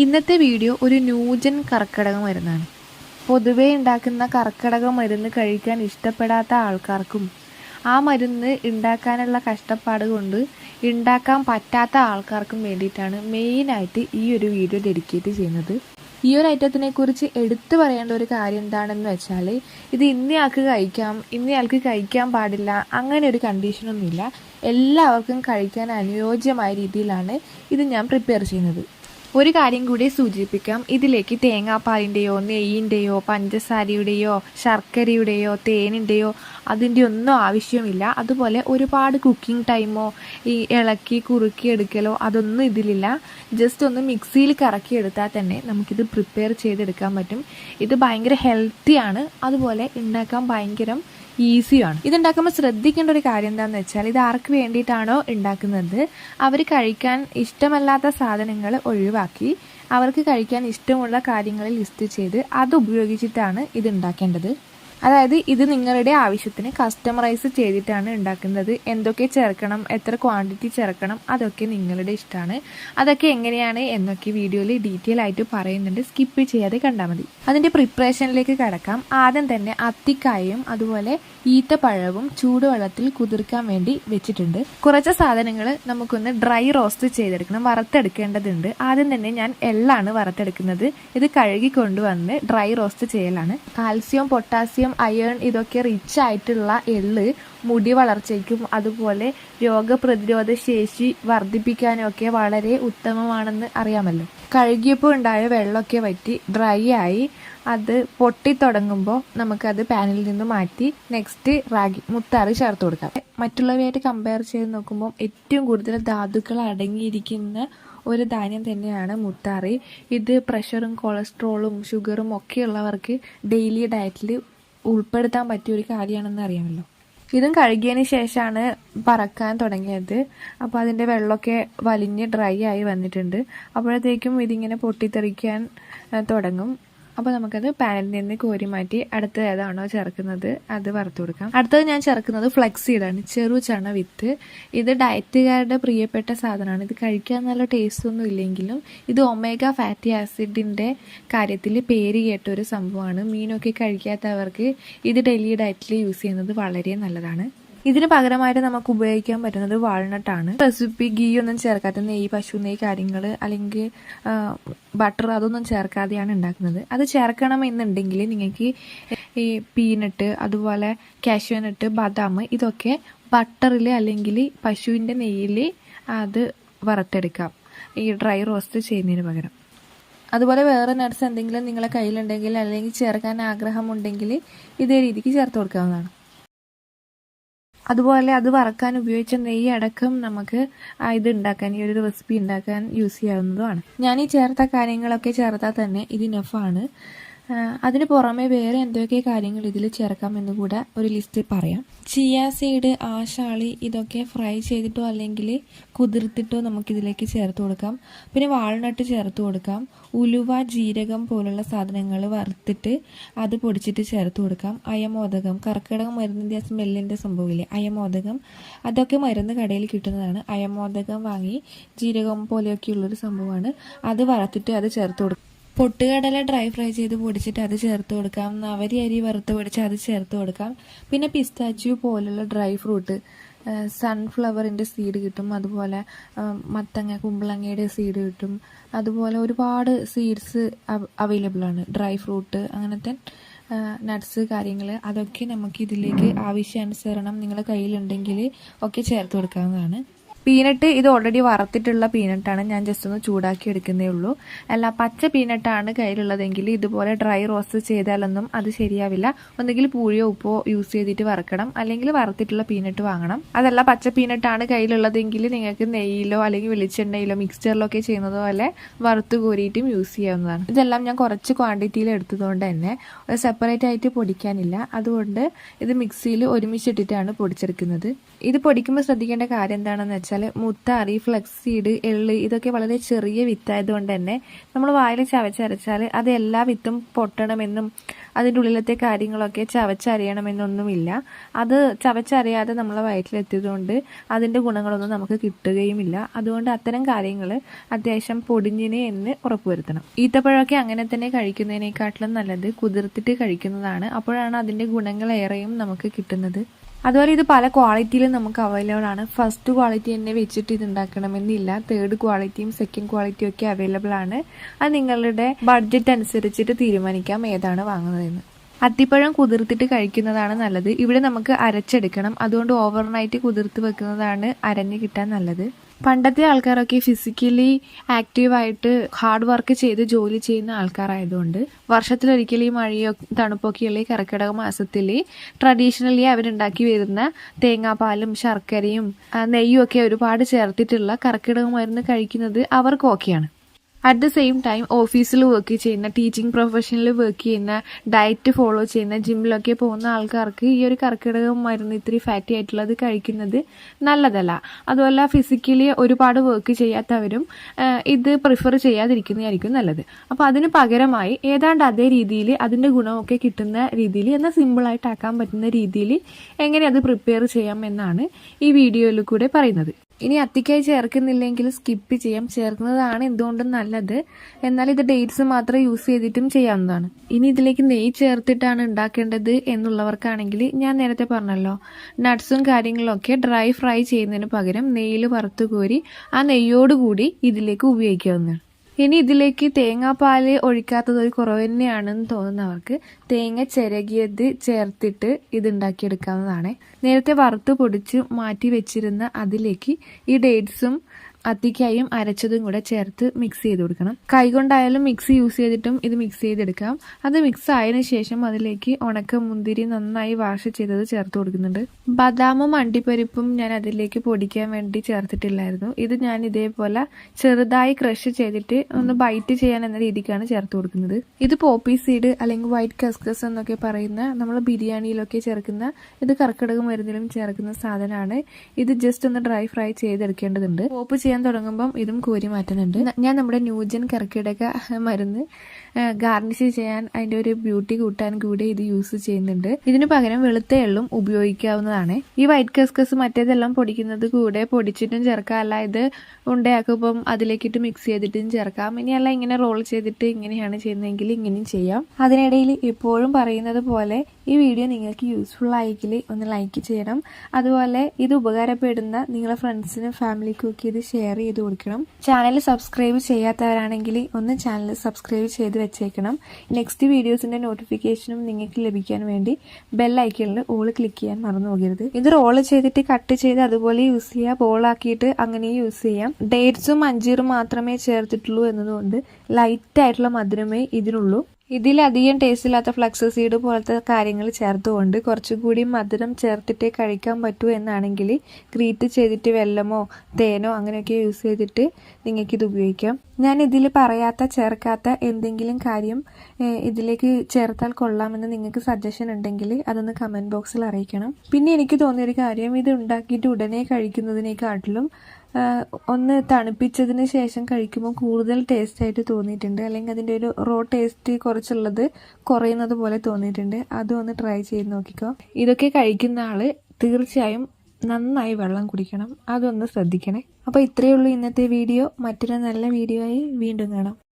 ഇന്നത്തെ വീഡിയോ ഒരു ന്യൂജൻ കർക്കിടക മരുന്നാണ്. പൊതുവെ ഉണ്ടാക്കുന്ന കർക്കിടക മരുന്ന് കഴിക്കാൻ ഇഷ്ടപ്പെടാത്ത ആൾക്കാർക്കും ആ മരുന്ന് ഉണ്ടാക്കാനുള്ള കഷ്ടപ്പാട് കൊണ്ട് ഉണ്ടാക്കാൻ പറ്റാത്ത ആൾക്കാർക്കും വേണ്ടിയിട്ടാണ് മെയിനായിട്ട് ഈ ഒരു വീഡിയോ ഡെഡിക്കേറ്റ് ചെയ്യുന്നത്. ഈ ഒരു ഐറ്റത്തിനെ കുറിച്ച് എടുത്തു പറയേണ്ട ഒരു കാര്യം എന്താണെന്ന് വെച്ചാൽ ഇത് ഇന്നയാൾക്ക് കഴിക്കാം ഇന്നയാൾക്ക് കഴിക്കാൻ പാടില്ല അങ്ങനെ ഒരു കണ്ടീഷനൊന്നുമില്ല എല്ലാവർക്കും കഴിക്കാൻ അനുയോജ്യമായ രീതിയിലാണ് ഇത് ഞാൻ പ്രിപ്പയർ ചെയ്യുന്നത്. ഒരു കാര്യം കൂടി സൂചിപ്പിക്കാം. ഇതിലേക്ക് തേങ്ങാപ്പാലിന്റെയോ നെയ്യിന്റെയോ പഞ്ചസാരയുടെയോ ശർക്കരയുടെയോ തേനിന്റെയോ അതിന്റെ ഒന്നും ആവശ്യമില്ല. അതുപോലെ ഒരുപാട് കുക്കിംഗ് ടൈമോ ഈ ഇളക്കി കുറുക്കി എടുക്കലോ അതൊന്നും ഇതിലില്ല. ജസ്റ്റ് ഒന്ന് മിക്സിയിൽ കറക്കി എടുത്താൽ തന്നെ നമുക്കിത് പ്രിപ്പയർ ചെയ്തെടുക്കാൻ പറ്റും. ഇത് ഭയങ്കര ഹെൽത്തിയാണ് അതുപോലെ ഉണ്ടാക്കാൻ ഭയങ്കര ഈസിയാണ്. ഇതുണ്ടാക്കുമ്പോൾ ശ്രദ്ധിക്കേണ്ട ഒരു കാര്യം എന്താണെന്ന് വെച്ചാൽ ഇത് ആർക്ക് വേണ്ടിയിട്ടാണോ ഉണ്ടാക്കുന്നത്? അവർ കഴിക്കാൻ ഇഷ്ടമല്ലാത്ത സാധനങ്ങൾ ഒഴിവാക്കി അവർക്ക് കഴിക്കാൻ ഇഷ്ടമുള്ള കാര്യങ്ങൾ ലിസ്റ്റ് ചെയ്ത് അത് ഉപയോഗിച്ചിട്ടാണ് ഇത് ഉണ്ടാക്കേണ്ടത്. അതായത് ഇത് നിങ്ങളുടെ ആവശ്യത്തിന് കസ്റ്റമറൈസ് ചെയ്തിട്ടാണ് ഉണ്ടാക്കുന്നത്. എന്തൊക്കെ ചേർക്കണം എത്ര ക്വാണ്ടിറ്റി ചേർക്കണം അതൊക്കെ നിങ്ങളുടെ ഇഷ്ടമാണ്. അതൊക്കെ എങ്ങനെയാണ് എന്നൊക്കെ വീഡിയോയിൽ ഡീറ്റെയിൽ ആയിട്ട് പറയുന്നുണ്ട്. സ്കിപ്പ് ചെയ്യാതെ കണ്ടാൽ മതി. അതിന്റെ പ്രിപ്പറേഷനിലേക്ക് കടക്കാം. ആദ്യം തന്നെ അത്തിക്കായും അതുപോലെ ഈത്തപ്പഴവും ചൂടുവെള്ളത്തിൽ കുതിർക്കാൻ വേണ്ടി വെച്ചിട്ടുണ്ട്. കുറച്ച് സാധനങ്ങൾ നമുക്കൊന്ന് ഡ്രൈ റോസ്റ്റ് ചെയ്തെടുക്കണം. വറുത്തെടുക്കേണ്ടതുണ്ട്. ആദ്യം തന്നെ ഞാൻ എള്ളാണ് വറുത്തെടുക്കുന്നത്. ഇത് കഴുകി കൊണ്ടുവന്ന് ഡ്രൈ റോസ്റ്റ് ചെയ്യലാണ്. കാൽസ്യം പൊട്ടാസ്യം അയേൺ ഇതൊക്കെ റിച്ച് ആയിട്ടുള്ള എള്ള് മുടി വളർച്ചയ്ക്കും അതുപോലെ രോഗപ്രതിരോധ ശേഷി വർദ്ധിപ്പിക്കാനൊക്കെ വളരെ ഉത്തമമാണെന്ന് അറിയാമല്ലോ. കഴുകിയപ്പോൾ ഉണ്ടായ വെള്ളമൊക്കെ വറ്റി ഡ്രൈ ആയി. അത് പൊട്ടിത്തുടങ്ങുമ്പോൾ നമുക്കത് പാനിൽ നിന്ന് മാറ്റി നെക്സ്റ്റ് റാഗി മുത്താറി ചേർത്ത് കൊടുക്കാം. മറ്റുള്ളവയായിട്ട് കമ്പയർ ചെയ്ത് നോക്കുമ്പോൾ ഏറ്റവും കൂടുതൽ ധാതുക്കൾ അടങ്ങിയിരിക്കുന്ന ഒരു ധാന്യം തന്നെയാണ് മുത്താറി. ഇത് പ്രഷറും കൊളസ്ട്രോളും ഷുഗറും ഒക്കെ ഉള്ളവർക്ക് ഡെയിലി ഡയറ്റിൽ ഉൾപ്പെടുത്താൻ പറ്റിയ ഒരു കാര്യമാണെന്ന് അറിയാമല്ലോ. ഇതും കഴുകിയതിന് ശേഷമാണ് പറക്കാൻ തുടങ്ങിയത്. അപ്പോൾ അതിന്റെ വെള്ളമൊക്കെ വലിഞ്ഞ് ഡ്രൈ ആയി വന്നിട്ടുണ്ട്. അപ്പോഴത്തേക്കും ഇതിങ്ങനെ പൊട്ടിത്തെറിക്കാൻ തുടങ്ങും. അപ്പോൾ നമുക്കത് പാനിൽ നിന്ന് കോരി മാറ്റി അടുത്ത ഏതാണോ ചേർക്കുന്നത് അത് വറുത്ത് കൊടുക്കാം. അടുത്തത് ഞാൻ ചേർക്കുന്നത് ഫ്ലെക്സ് സീഡാണ് ചെറു ചണ വിത്ത്. ഇത് ഡയറ്റുകാരുടെ പ്രിയപ്പെട്ട സാധനമാണ്. ഇത് കഴിക്കാൻ നല്ല ടേസ്റ്റ് ഒന്നും ഇല്ലെങ്കിലും ഇത് ഒമേഗ ഫാറ്റി ആസിഡിന്റെ കാര്യത്തിൽ പേര് കേട്ട ഒരു സംഭവമാണ്. മീനൊക്കെ കഴിക്കാത്തവർക്ക് ഇത് ഡെയിലി ഡയറ്റിൽ യൂസ് ചെയ്യുന്നത് വളരെ നല്ലതാണ്. ഇതിന് പകരമായിട്ട് നമുക്ക് ഉപയോഗിക്കാൻ പറ്റുന്നത് വാൾനട്ടാണ് റെസിപ്പി ഗീ ഒന്നും ചേർക്കാത്ത നെയ്യ് പശു നെയ്യ് കാര്യങ്ങൾ അല്ലെങ്കിൽ ബട്ടർ അതൊന്നും ചേർക്കാതെയാണ് ഉണ്ടാക്കുന്നത്. അത് ചേർക്കണമെന്നുണ്ടെങ്കിൽ നിങ്ങൾക്ക് ഈ പീനട്ട് അതുപോലെ കാഷ്യൂനട്ട് ബദാം ഇതൊക്കെ ബട്ടറിൽ അല്ലെങ്കിൽ പശുവിന്റെ നെയ്യിൽ അത് വറുത്തെടുക്കാം. ഈ ഡ്രൈ റോസ്റ്റ് ചെയ്യുന്നതിന് പകരം. അതുപോലെ വേറെ നട്ട്സ് എന്തെങ്കിലും നിങ്ങളെ കയ്യിലുണ്ടെങ്കിൽ അല്ലെങ്കിൽ ചേർക്കാൻ ആഗ്രഹമുണ്ടെങ്കിൽ ഇതേ രീതിക്ക് ചേർത്ത് കൊടുക്കാവുന്നതാണ്. അതുപോലെ അത് വറക്കാൻ ഉപയോഗിച്ച നെയ്യ് അടക്കം നമുക്ക് ഇത് ഉണ്ടാക്കാൻ ഈ ഒരു റെസിപ്പി ഉണ്ടാക്കാൻ യൂസ് ചെയ്യാവുന്നതുമാണ്. ഞാൻ ഈ ചേർത്ത കാര്യങ്ങളൊക്കെ ചേർത്താൽ തന്നെ ഇത് നഫാണ് അതിന് പുറമെ വേറെ എന്തൊക്കെ കാര്യങ്ങൾ ഇതിൽ ചേർക്കാമെന്ന് കൂടെ ഒരു ലിസ്റ്റ് പറയാം. ചിയാ സീഡ് ആശാളി ഇതൊക്കെ ഫ്രൈ ചെയ്തിട്ടോ അല്ലെങ്കിൽ കുതിർത്തിട്ടോ നമുക്കിതിലേക്ക് ചേർത്ത് കൊടുക്കാം. പിന്നെ വാൾനട്ട് ചേർത്ത് കൊടുക്കാം. ഉലുവ ജീരകം പോലുള്ള സാധനങ്ങൾ വറുത്തിട്ട് അത് പൊടിച്ചിട്ട് ചേർത്ത് കൊടുക്കാം. അയമോദകം കർക്കിടകം മരുന്നിന്റെ സ്മെല്ലിന്റെ സംഭവമില്ലേ? അയമോദകം. അതൊക്കെ മരുന്ന് കടയിൽ കിട്ടുന്നതാണ്. അയമോദകം വാങ്ങി ജീരകം പോലെയൊക്കെയുള്ളൊരു സംഭവമാണ്. അത് വറുത്തിട്ട് അത് ചേർത്ത് കൊടുക്കും. പൊട്ടുകടല ഡ്രൈ ഫ്രൈ ചെയ്ത് പൊടിച്ചിട്ട് അത് ചേർത്ത് കൊടുക്കാം. നവരി അരി വറുത്ത് പൊടിച്ച് അത് ചേർത്ത് കൊടുക്കാം. പിന്നെ പിസ്താച്ചു പോലുള്ള ഡ്രൈ ഫ്രൂട്ട് സൺഫ്ലവറിന്റെ സീഡ് കിട്ടും. അതുപോലെ മത്തങ്ങ കുമ്പളങ്ങയുടെ സീഡ് കിട്ടും. അതുപോലെ ഒരുപാട് സീഡ്സ് അവൈലബിൾ ആണ്. ഡ്രൈ ഫ്രൂട്ട് അങ്ങനത്തെ നട്ട്സ് കാര്യങ്ങൾ അതൊക്കെ നമുക്ക് ഇതിലേക്ക് ആവശ്യാനുസരണം നിങ്ങളുടെ കയ്യിലുണ്ടെങ്കിൽ ഒക്കെ ചേർത്ത് കൊടുക്കാവുന്നതാണ്. പീനട്ട് ഇത് ഓൾറെഡി വറുത്തിട്ടുള്ള പീനട്ടാണ് ഞാൻ ജസ്റ്റ് ഒന്ന് ചൂടാക്കി എടുക്കുന്നേ ഉള്ളൂ. അല്ല പച്ച പീനട്ടാണ് കയ്യിലുള്ളതെങ്കിൽ ഇതുപോലെ ഡ്രൈ റോസ്റ്റ് ചെയ്താലൊന്നും അത് ശരിയാവില്ല. ഒന്നുകിൽ പൂഴിയോ ഉപ്പോ യൂസ് ചെയ്തിട്ട് വറക്കണം. അല്ലെങ്കിൽ വറുത്തിട്ടുള്ള പീനട്ട് വാങ്ങണം. അതല്ല പച്ച പീനട്ടാണ് കയ്യിലുള്ളതെങ്കിൽ നിങ്ങൾക്ക് നെയ്യിലോ അല്ലെങ്കിൽ വെളിച്ചെണ്ണയിലോ മിക്സ്ചറിലോ ഒക്കെ ചെയ്യുന്നത് പോലെ വറുത്ത് കോരിയിട്ടും യൂസ് ചെയ്യാവുന്നതാണ്. ഇതെല്ലാം ഞാൻ കുറച്ച് ക്വാണ്ടിറ്റിയിൽ എടുത്തതുകൊണ്ട് തന്നെ സെപ്പറേറ്റ് ആയിട്ട് പൊടിക്കാനില്ല. അതുകൊണ്ട് ഇത് മിക്സിയിൽ ഒരുമിച്ചിട്ടിട്ടാണ് പൊടിച്ചെടുക്കുന്നത്. ഇത് പൊടിക്കുമ്പോൾ ശ്രദ്ധിക്കേണ്ട കാര്യം എന്താണെന്ന് വെച്ചാൽ മുത്താറി സീഡ് എള്ള് ഇതൊക്കെ വളരെ ചെറിയ വിത്തായതുകൊണ്ട് തന്നെ നമ്മൾ വായിൽ ചവച്ചരച്ചാൽ അത് എല്ലാ വിത്തും പൊട്ടണമെന്നും അതിന്റെ ഉള്ളിലത്തെ കാര്യങ്ങളൊക്കെ ചവച്ചറിയണമെന്നൊന്നുമില്ല അത് ചവച്ചറിയാതെ നമ്മളെ വയറ്റിലെത്തിയതുകൊണ്ട് അതിന്റെ ഗുണങ്ങളൊന്നും നമുക്ക് കിട്ടുകയുമില്ല. അതുകൊണ്ട് അത്തരം കാര്യങ്ങൾ അത്യാവശ്യം പൊടിഞ്ഞിനെ എന്ന് ഉറപ്പുവരുത്തണം. ഈത്തപ്പഴമൊക്കെ അങ്ങനെ തന്നെ കഴിക്കുന്നതിനേക്കാട്ടിലും നല്ലത് കുതിർത്തിട്ട് കഴിക്കുന്നതാണ്. അപ്പോഴാണ് അതിന്റെ ഗുണങ്ങളേറെയും നമുക്ക് കിട്ടുന്നത്. അതുപോലെ ഇത് പല ക്വാളിറ്റിയിലും നമുക്ക് അവൈലബിൾ ആണ്. ഫസ്റ്റ് ക്വാളിറ്റി തന്നെ വെച്ചിട്ട് ഇത് ഉണ്ടാക്കണമെന്നില്ല. തേർഡ് ക്വാളിറ്റിയും സെക്കൻഡ് ക്വാളിറ്റിയും ഒക്കെ അവൈലബിൾ ആണ്. അത് നിങ്ങളുടെ ബഡ്ജറ്റ് അനുസരിച്ചിട്ട് തീരുമാനിക്കാം ഏതാണ് വാങ്ങുന്നതെന്ന്. അത്തിപ്പഴം കുതിർത്തിട്ട് കഴിക്കുന്നതാണ് നല്ലത്. ഇവിടെ നമുക്ക് അരച്ചെടുക്കണം. അതുകൊണ്ട് ഓവർനൈറ്റ് കുതിർത്ത് വെക്കുന്നതാണ് അരഞ്ഞ് കിട്ടാൻ നല്ലത്. പണ്ടത്തെ ആൾക്കാരൊക്കെ ഫിസിക്കലി ആക്റ്റീവായിട്ട് ഹാർഡ് വർക്ക് ചെയ്ത് ജോലി ചെയ്യുന്ന ആൾക്കാരായതുകൊണ്ട് വർഷത്തിലൊരിക്കൽ ഈ മഴയോ തണുപ്പൊക്കെയുള്ള ഈ കർക്കിടക മാസത്തിൽ ട്രഡീഷണലി അവരുണ്ടാക്കി വരുന്ന തേങ്ങാപ്പാലും ശർക്കരയും നെയ്യും ഒക്കെ ഒരുപാട് ചേർത്തിട്ടുള്ള കർക്കിടക മരുന്ന് കഴിക്കുന്നത് അവർക്കും ഓക്കെയാണ് അറ്റ് ദ സെയിം ടൈം ഓഫീസിൽ വർക്ക് ചെയ്യുന്ന ടീച്ചിങ് പ്രൊഫഷനിൽ വർക്ക് ചെയ്യുന്ന ഡയറ്റ് ഫോളോ ചെയ്യുന്ന ജിമ്മിലൊക്കെ പോകുന്ന ആൾക്കാർക്ക് ഈ ഒരു കർക്കിടക മരുന്ന് ഇത്തിരി ഫാറ്റി ആയിട്ടുള്ളത് കഴിക്കുന്നത് നല്ലതല്ല. അതുപോലെ ഫിസിക്കലി ഒരുപാട് വർക്ക് ചെയ്യാത്തവരും ഇത് പ്രിഫർ ചെയ്യാതിരിക്കുന്നതായിരിക്കും നല്ലത്. അപ്പോൾ അതിന് പകരമായി ഏതാണ്ട് അതേ രീതിയിൽ അതിന്റെ ഗുണമൊക്കെ കിട്ടുന്ന രീതിയിൽ എന്നാൽ സിമ്പിളായിട്ടാക്കാൻ പറ്റുന്ന രീതിയിൽ എങ്ങനെ അത് പ്രിപ്പയർ ചെയ്യാം എന്നാണ് ഈ വീഡിയോയിൽ കൂടെ പറയുന്നത്. ഇനി അത്തിക്കായി ചേർക്കുന്നില്ലെങ്കിൽ സ്കിപ്പ് ചെയ്യാം. ചേർക്കുന്നതാണ് എന്തുകൊണ്ടും നല്ലത്. എന്നാൽ ഇത് ഡേറ്റ്സ് മാത്രം യൂസ് ചെയ്തിട്ടും ചെയ്യാവുന്നതാണ്. ഇനി ഇതിലേക്ക് നെയ്യ് ചേർത്തിട്ടാണ് ഉണ്ടാക്കേണ്ടത് എന്നുള്ളവർക്കാണെങ്കിൽ ഞാൻ നേരത്തെ പറഞ്ഞല്ലോ നട്ട്സും കാര്യങ്ങളൊക്കെ ഡ്രൈ ഫ്രൈ ചെയ്യുന്നതിന് പകരം നെയ്യിൽ വറുത്തു കോരി ആ നെയ്യോടുകൂടി ഇതിലേക്ക് ഉപയോഗിക്കാവുന്നതാണ്. ഇനി ഇതിലേക്ക് തേങ്ങാപ്പാൽ ഒഴിക്കാത്തത് ഒരു കുറവ് തന്നെയാണെന്ന് തോന്നുന്നവർക്ക് തേങ്ങ ചിരകിയത് ചേർത്തിട്ട് ഇത് ഉണ്ടാക്കിയെടുക്കാവുന്നതാണ് നേരത്തെ വറുത്ത് പൊടിച്ച് മാറ്റി വെച്ചിരുന്ന അതിലേക്ക് ഈ ഡേറ്റ്സും അത്തിക്കായും അരച്ചതും കൂടെ ചേർത്ത് മിക്സ് ചെയ്ത് കൊടുക്കണം. കൈകൊണ്ടായാലും മിക്സി യൂസ് ചെയ്തിട്ടും ഇത് മിക്സ് ചെയ്തെടുക്കാം. അത് മിക്സ് ആയതിനു ശേഷം അതിലേക്ക് ഉണക്ക മുന്തിരി നന്നായി വാഷ് ചെയ്തത് ചേർത്ത് കൊടുക്കുന്നുണ്ട്. ബദാമും അണ്ടിപ്പരിപ്പും ഞാൻ അതിലേക്ക് പൊടിക്കാൻ വേണ്ടി ചേർത്തിട്ടില്ലായിരുന്നു. ഇത് ഞാൻ ഇതേപോലെ ചെറുതായി ക്രഷ് ചെയ്തിട്ട് ഒന്ന് ബൈറ്റ് ചെയ്യാൻ എന്ന രീതിക്കാണ് ചേർത്ത് കൊടുക്കുന്നത്. ഇത് പോപ്പി സീഡ് അല്ലെങ്കിൽ വൈറ്റ് കസ്കസ് എന്നൊക്കെ പറയുന്ന നമ്മൾ ബിരിയാണിയിലൊക്കെ ചേർക്കുന്ന ഇത് കർക്കിടക മരുന്നിലും ചേർക്കുന്ന സാധനമാണ്. ഇത് ജസ്റ്റ് ഒന്ന് ഡ്രൈ ഫ്രൈ ചെയ്തെടുക്കേണ്ടതുണ്ട്. പോപ്പ് ചെയ്യാൻ തുടങ്ങുമ്പം ഇതും കോരി മാറ്റുന്നുണ്ട്. ഞാൻ നമ്മുടെ ന്യൂജൻ കർക്കിടക മരുന്ന് ഗാർണിഷ് ചെയ്യാൻ അതിന്റെ ഒരു ബ്യൂട്ടി കൂട്ടാൻ കൂടി ഇത് യൂസ് ചെയ്യുന്നുണ്ട്. ഇതിന് പകരം വെളുത്ത എള്ളും ഉപയോഗിക്കാവുന്നതാണ്. ഈ വൈറ്റ് കസ്കസ് മറ്റേതെല്ലാം പൊടിക്കുന്നത് കൂടെ പൊടിച്ചിട്ടും ചേർക്കാം. അല്ല ഇത് ഉണ്ടയാക്കുമ്പം അതിലേക്കിട്ട് മിക്സ് ചെയ്തിട്ടും ചേർക്കാം. ഇനിയല്ല ഇങ്ങനെ റോൾ ചെയ്തിട്ട് ഇങ്ങനെയാണ് ചെയ്യുന്നതെങ്കിൽ ഇങ്ങനെയും ചെയ്യാം. അതിനിടയിൽ എപ്പോഴും പറയുന്നത് പോലെ ഈ വീഡിയോ നിങ്ങൾക്ക് യൂസ്ഫുൾ ആയെങ്കിൽ ഒന്ന് ലൈക്ക് ചെയ്യണം. അതുപോലെ ഇത് ഉപകാരപ്പെടുന്ന നിങ്ങളെ ഫ്രണ്ട്സിനും ഫാമിലിക്കും ഒക്കെ ഇത് ഷെയർ ചെയ്ത് കൊടുക്കണം. ചാനൽ സബ്സ്ക്രൈബ് ചെയ്യാത്തവരാണെങ്കിൽ ഒന്ന് ചാനൽ സബ്സ്ക്രൈബ് ചെയ്ത് വെച്ചേക്കണം. നെക്സ്റ്റ് വീഡിയോസിന്റെ നോട്ടിഫിക്കേഷനും നിങ്ങൾക്ക് ലഭിക്കാൻ വേണ്ടി ബെൽ ഐക്കണിൽ ഓൾ ക്ലിക്ക് ചെയ്യാൻ മറന്നു പോകരുത്. ഇത് റോൾ ചെയ്തിട്ട് കട്ട് ചെയ്ത് അതുപോലെ യൂസ് ചെയ്യുക ബോളാക്കിയിട്ട് അങ്ങനെ യൂസ് ചെയ്യാം. ഡേറ്റ്സും അഞ്ചീറും മാത്രമേ ചേർത്തിട്ടുള്ളൂ എന്നതുകൊണ്ട് ലൈറ്റ് ആയിട്ടുള്ള മധുരമേ ഇതിനുള്ളൂ. ഇതിലധികം ടേസ്റ്റ് ഇല്ലാത്ത ഫ്ലക്സ് സീഡ് പോലത്തെ കാര്യങ്ങൾ ചേർത്തുകൊണ്ട് കുറച്ചുകൂടി മധുരം ചേർത്തിട്ടേ കഴിക്കാൻ പറ്റൂ എന്നാണെങ്കിൽ ഗ്രീറ്റ് ചെയ്തിട്ട് വെല്ലമോ തേനോ അങ്ങനെയൊക്കെ യൂസ് ചെയ്തിട്ട് നിങ്ങൾക്കിത് ഉപയോഗിക്കാം. ഞാൻ ഇതിൽ പറയാത്ത ചേർക്കാത്ത എന്തെങ്കിലും കാര്യം ഇതിലേക്ക് ചേർത്താൽ കൊള്ളാമെന്ന് നിങ്ങൾക്ക് സജഷൻ ഉണ്ടെങ്കിൽ അതൊന്ന് കമന്റ് ബോക്സിൽ അറിയിക്കണം. പിന്നെ എനിക്ക് തോന്നിയൊരു കാര്യം ഇത് ഉണ്ടാക്കിയിട്ട് ഉടനെ കഴിക്കുന്നതിനേക്കാട്ടിലും ഒന്ന് തണുപ്പിച്ചതിന് ശേഷം കഴിക്കുമ്പോൾ കൂടുതൽ ടേസ്റ്റ് ആയിട്ട് തോന്നിയിട്ടുണ്ട്. അല്ലെങ്കിൽ അതിന്റെ ഒരു റോ ടേസ്റ്റ് കുറച്ചുള്ളത് കുറയുന്നത് പോലെ തോന്നിയിട്ടുണ്ട്. അതും ഒന്ന് ട്രൈ ചെയ്ത് നോക്കിക്കോ. ഇതൊക്കെ കഴിക്കുന്ന ആൾ തീർച്ചയായും നന്നായി വെള്ളം കുടിക്കണം. അതൊന്ന് ശ്രദ്ധിക്കണേ. അപ്പോൾ ഇത്രയേ ഉള്ളൂ ഇന്നത്തെ വീഡിയോ മറ്റൊരു നല്ല വീഡിയോ ആയി വീണ്ടും കാണാം.